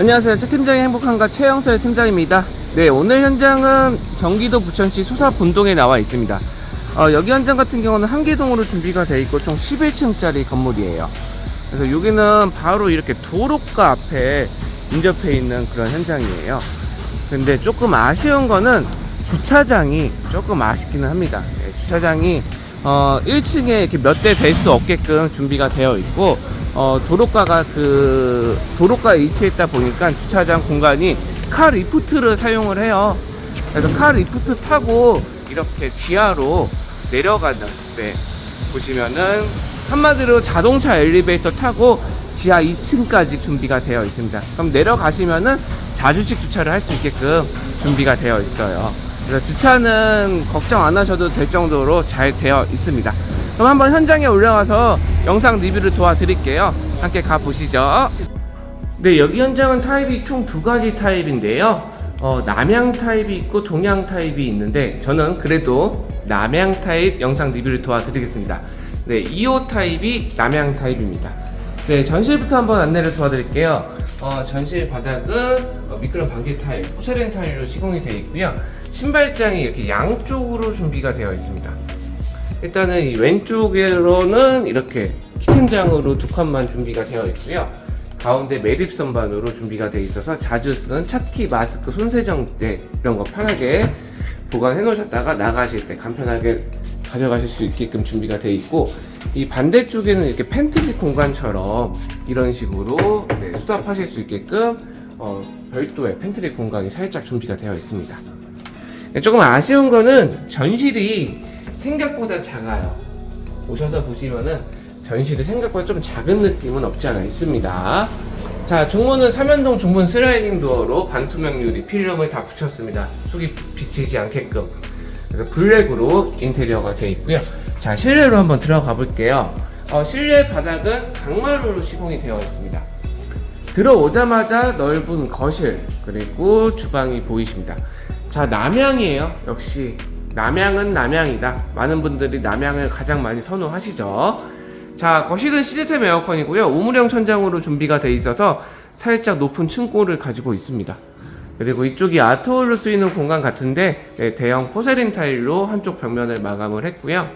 안녕하세요. 최 팀장의 행복한가 최영서의 팀장입니다. 네, 오늘 현장은 경기도 부천시 소사 본동에 나와 있습니다. 어, 여기 현장 같은 경우는 한계동으로 준비가 되어 있고 총 11층짜리 건물이에요. 그래서 여기는 바로 이렇게 도로가 앞에 인접해 있는 그런 현장이에요. 근데 조금 아쉬운 거는 주차장이 조금 아쉽기는 합니다. 네, 주차장이 어, 1층에 이렇게 몇 대 될 수 없게끔 준비가 되어 있고 어, 도로가가 그 도로가에 위치해 있다 보니까 주차장 공간이 카 리프트를 사용을 해요. 그래서 카 리프트 타고 이렇게 지하로 내려가는 네 보시면은 한마디로 자동차 엘리베이터 타고 지하 2층까지 준비가 되어 있습니다. 그럼 내려가시면은 자주식 주차를 할 수 있게끔 준비가 되어 있어요. 그래서 주차는 걱정 안 하셔도 될 정도로 잘 되어 있습니다. 그럼 한번 현장에 올라가서 영상 리뷰를 도와드릴게요. 함께 가보시죠. 네, 여기 현장은 타입이 총 두 가지 타입인데요. 어, 남양 타입이 있고 동양 타입이 있는데 저는 그래도 남양 타입 영상 리뷰를 도와드리겠습니다. 네, 2호 타입이 남양 타입입니다. 네, 전실부터 한번 안내를 도와드릴게요. 어, 전실 바닥은 어, 미끄럼 방지 타일, 포세린 타일로 시공이 되어 있고요. 신발장이 이렇게 양쪽으로 준비가 되어 있습니다. 일단은 이 왼쪽으로는 이렇게 키큰장으로 두 칸만 준비가 되어 있고요. 가운데 매립 선반으로 준비가 되어 있어서 자주 쓰는 차키, 마스크, 손세정대 이런 거 편하게 보관해 놓으셨다가 나가실 때 간편하게 가져가실 수 있게끔 준비가 되어 있고 이 반대쪽에는 이렇게 팬트리 공간처럼 이런 식으로 네, 수납하실 수 있게끔 어, 별도의 팬트리 공간이 살짝 준비가 되어 있습니다. 네, 조금 아쉬운 거는 전실이 생각보다 작아요. 오셔서 보시면은 전실이 생각보다 좀 작은 느낌은 없지 않아 있습니다. 자, 중문은 삼연동 중문 슬라이딩 도어로 반투명 유리 필름을 다 붙였습니다. 속이 비치지 않게끔. 그래서 블랙으로 인테리어가 되어 있고요. 자, 실내로 한번 들어가 볼게요. 어, 실내 바닥은 강마루로 시공이 되어 있습니다. 들어오자마자 넓은 거실 그리고 주방이 보이십니다. 자 남양이에요. 역시 남양은 남양이다. 많은 분들이 남양을 가장 많이 선호하시죠. 자 거실은 시스템 에어컨이고요. 우물형 천장으로 준비가 되어 있어서 살짝 높은 층고를 가지고 있습니다. 그리고 이쪽이 아트홀로 쓰이는 공간 같은데 네, 대형 포세린 타일로 한쪽 벽면을 마감을 했고요.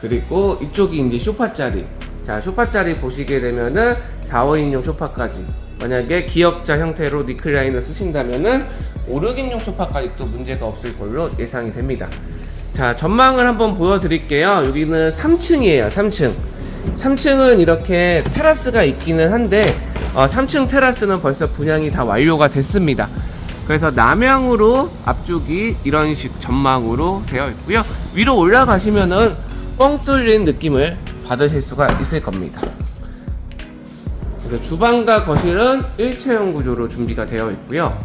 그리고 이쪽이 이제 소파짜리. 자, 소파짜리 보시게 되면은 4, 5인용 소파까지. 만약에 기역자 형태로 니클라인을 쓰신다면은 5, 6인용 소파까지 또 문제가 없을 걸로 예상이 됩니다. 자, 전망을 한번 보여드릴게요. 여기는 3층이에요, 3층. 3층은 이렇게 테라스가 있기는 한데, 어, 3층 테라스는 벌써 분양이 다 완료가 됐습니다. 그래서 남향으로 앞쪽이 이런 식 전망으로 되어 있고요. 위로 올라가시면은 뻥 뚫린 느낌을 받으실 수가 있을 겁니다. 그래서 주방과 거실은 일체형 구조로 준비가 되어 있고요.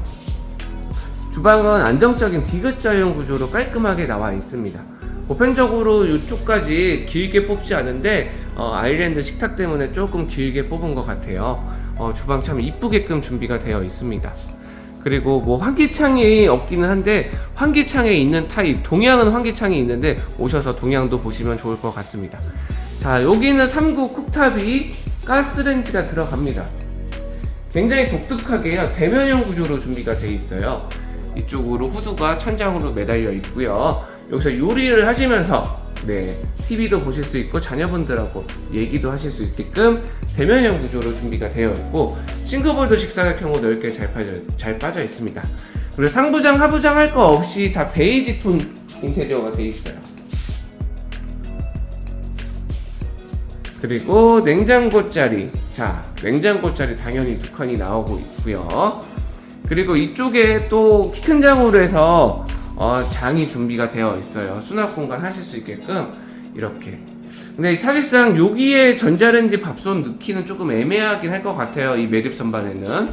주방은 안정적인 디귿자형 구조로 깔끔하게 나와 있습니다. 보편적으로 이쪽까지 길게 뽑지 않은데 어, 아일랜드 식탁 때문에 조금 길게 뽑은 것 같아요. 어, 주방 참 이쁘게끔 준비가 되어 있습니다. 그리고 뭐 환기창이 없기는 한데 환기창에 있는 타입 동양은 환기창이 있는데 오셔서 동양도 보시면 좋을 것 같습니다. 자 여기는 3구 쿡탑이 가스렌지가 들어갑니다. 굉장히 독특하게요 대면형 구조로 준비가 되어 있어요. 이쪽으로 후드가 천장으로 매달려 있고요. 여기서 요리를 하시면서 네 TV도 보실 수 있고 자녀분들하고 얘기도 하실 수 있게끔 대면형 구조로 준비가 되어 있고 싱크볼도 식사각형으로 넓게 잘 빠져, 잘 빠져 있습니다. 그리고 상부장 하부장 할 거 없이 다 베이지 톤 인테리어가 되어 있어요. 그리고 냉장고 자리 자 냉장고 자리 당연히 두 칸이 나오고 있고요. 그리고 이쪽에 또 키 큰 장으로 해서 어, 장이 준비가 되어 있어요. 수납 공간 하실 수 있게끔 이렇게. 근데 사실상 여기에 전자레인지 밥솥 넣기는 조금 애매하긴 할 것 같아요. 이 매립 선반에는.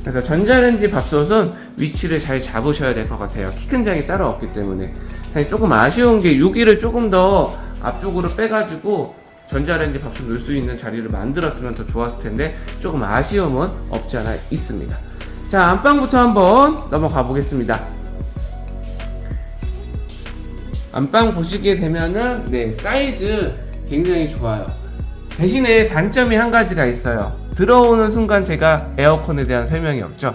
그래서 전자레인지 밥솥은 위치를 잘 잡으셔야 될 것 같아요. 키 큰 장이 따로 없기 때문에. 사실 조금 아쉬운 게 여기를 조금 더 앞쪽으로 빼가지고 전자레인지 밥솥 넣을 수 있는 자리를 만들었으면 더 좋았을 텐데 조금 아쉬움은 없지 않아 있습니다. 자, 안방부터 한번 넘어가 보겠습니다. 안방 보시게 되면은 네 사이즈 굉장히 좋아요. 대신에 단점이 한 가지가 있어요. 들어오는 순간 제가 에어컨에 대한 설명이 없죠.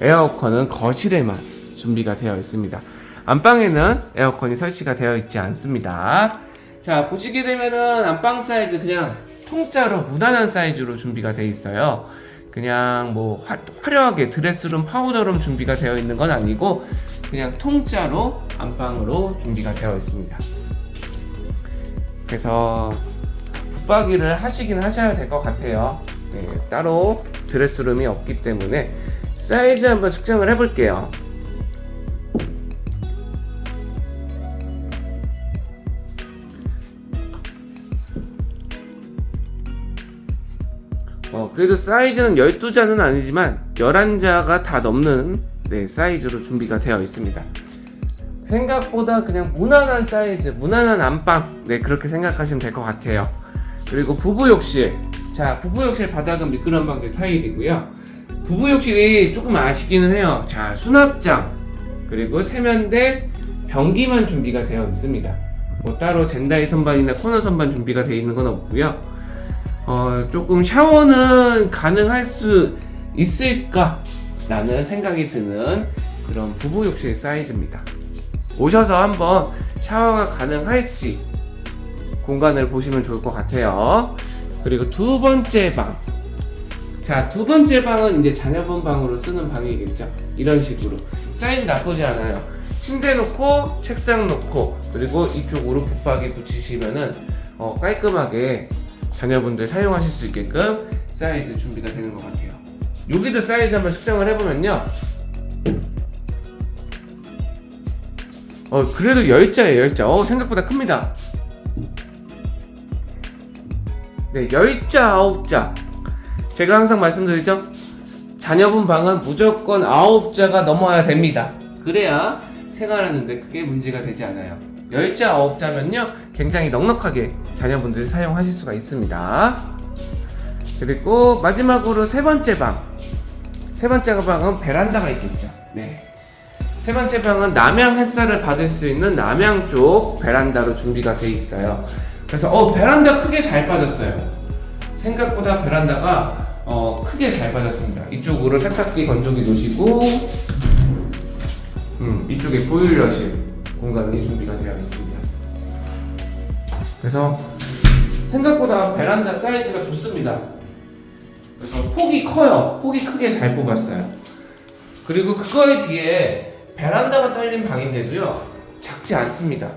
에어컨은 거실에만 준비가 되어 있습니다. 안방에는 에어컨이 설치가 되어 있지 않습니다. 자, 보시게 되면은 안방 사이즈 그냥 통짜로 무난한 사이즈로 준비가 되어 있어요. 그냥 뭐 화, 화려하게 드레스룸, 파우더룸 준비가 되어 있는 건 아니고 그냥 통짜로 안방으로 준비가 되어 있습니다. 그래서 붙박이를 하시긴 하셔야 될 것 같아요. 네, 따로 드레스룸이 없기 때문에 사이즈 한번 측정을 해볼게요. 그래도 사이즈는 12자는 아니지만 11자가 다 넘는 네, 사이즈로 준비가 되어 있습니다. 생각보다 그냥 무난한 사이즈, 무난한 안방, 네, 그렇게 생각하시면 될 것 같아요. 그리고 부부 욕실. 자, 부부 욕실 바닥은 미끄럼 방대 타일이고요. 부부 욕실이 조금 아쉽기는 해요. 자, 수납장, 그리고 세면대, 변기만 준비가 되어 있습니다. 뭐 따로 젠다이 선반이나 코너 선반 준비가 되어 있는 건 없고요. 어, 조금 샤워는 가능할 수 있을까라는 생각이 드는 그런 부부 욕실 사이즈입니다. 오셔서 한번 샤워가 가능할지 공간을 보시면 좋을 것 같아요. 그리고 두 번째 방. 자, 두 번째 방은 이제 자녀분 방으로 쓰는 방이겠죠. 이런 식으로. 사이즈 나쁘지 않아요. 침대 놓고, 책상 놓고, 그리고 이쪽으로 붙박이 붙이시면은 어, 깔끔하게 자녀분들 사용하실 수 있게끔 사이즈 준비가 되는 것 같아요. 여기도 사이즈 한번 측정을 해보면요. 어, 그래도 10자예요, 10자. 어, 생각보다 큽니다. 네, 10자, 9자. 제가 항상 말씀드리죠? 자녀분 방은 무조건 9자가 넘어야 됩니다. 그래야 생활하는데 크게 문제가 되지 않아요. 10자, 9자면요, 굉장히 넉넉하게 자녀분들이 사용하실 수가 있습니다. 그리고 마지막으로 세 번째 방. 세 번째 방은 베란다가 있겠죠. 네. 세 번째 방은 남향 햇살을 받을 수 있는 남향 쪽 베란다로 준비가 돼 있어요. 그래서 어 베란다 크게 잘 빠졌어요. 생각보다 베란다가 어 크게 잘 빠졌습니다. 이쪽으로 세탁기 건조기 놓으시고 음 이쪽에 보일러실 공간이 준비가 되어 있습니다. 그래서 생각보다 베란다 사이즈가 좋습니다. 그래서 폭이 커요. 폭이 크게 잘 뽑았어요. 그리고 그거에 비해 베란다가 딸린 방인데도요 작지 않습니다.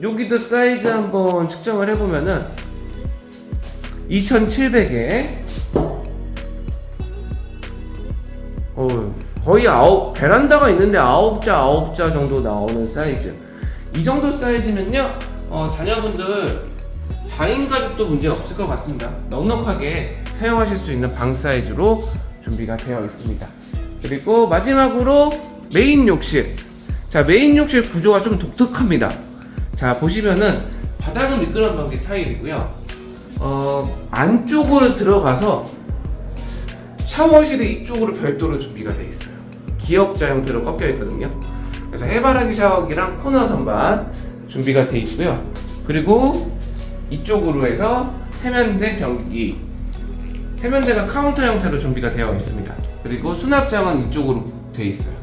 여기도 사이즈 한번 측정을 해보면은 2,700에 어, 거의 아홉 베란다가 있는데 아홉 자 아홉 자 정도 나오는 사이즈. 이 정도 사이즈면요 어, 자녀분들 4인 가족도 문제 없을 것 같습니다. 넉넉하게 사용하실 수 있는 방 사이즈로 준비가 되어 있습니다. 그리고 마지막으로 메인 욕실. 자, 메인 욕실 구조가 좀 독특합니다. 자, 보시면은 바닥은 미끄럼 방지 타일이고요. 어, 안쪽으로 들어가서 샤워실이 이쪽으로 별도로 준비가 되어 있어요. 기역자 형태로 꺾여 있거든요. 그래서 해바라기 샤워기랑 코너 선반 준비가 되어 있고요. 그리고 이쪽으로 해서 세면대 변기 세면대가 카운터 형태로 준비가 되어 있습니다. 그리고 수납장은 이쪽으로 되어 있어요.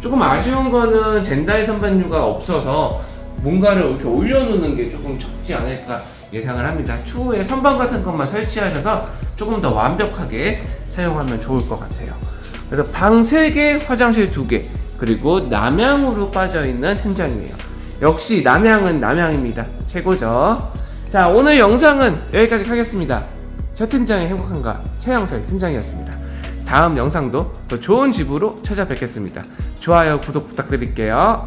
조금 아쉬운 거는 젠다이 선반류가 없어서 뭔가를 이렇게 올려놓는 게 조금 적지 않을까 예상을 합니다. 추후에 선반 같은 것만 설치하셔서 조금 더 완벽하게 사용하면 좋을 것 같아요. 그래서 방 3개, 화장실 2개, 그리고 남향으로 빠져있는 현장이에요. 역시 남향은 남향입니다. 최고죠. 자, 오늘 영상은 여기까지 하겠습니다. 저 팀장의 행복한가 최영설 팀장이었습니다. 다음 영상도 더 좋은 집으로 찾아뵙겠습니다. 좋아요, 구독 부탁드릴게요.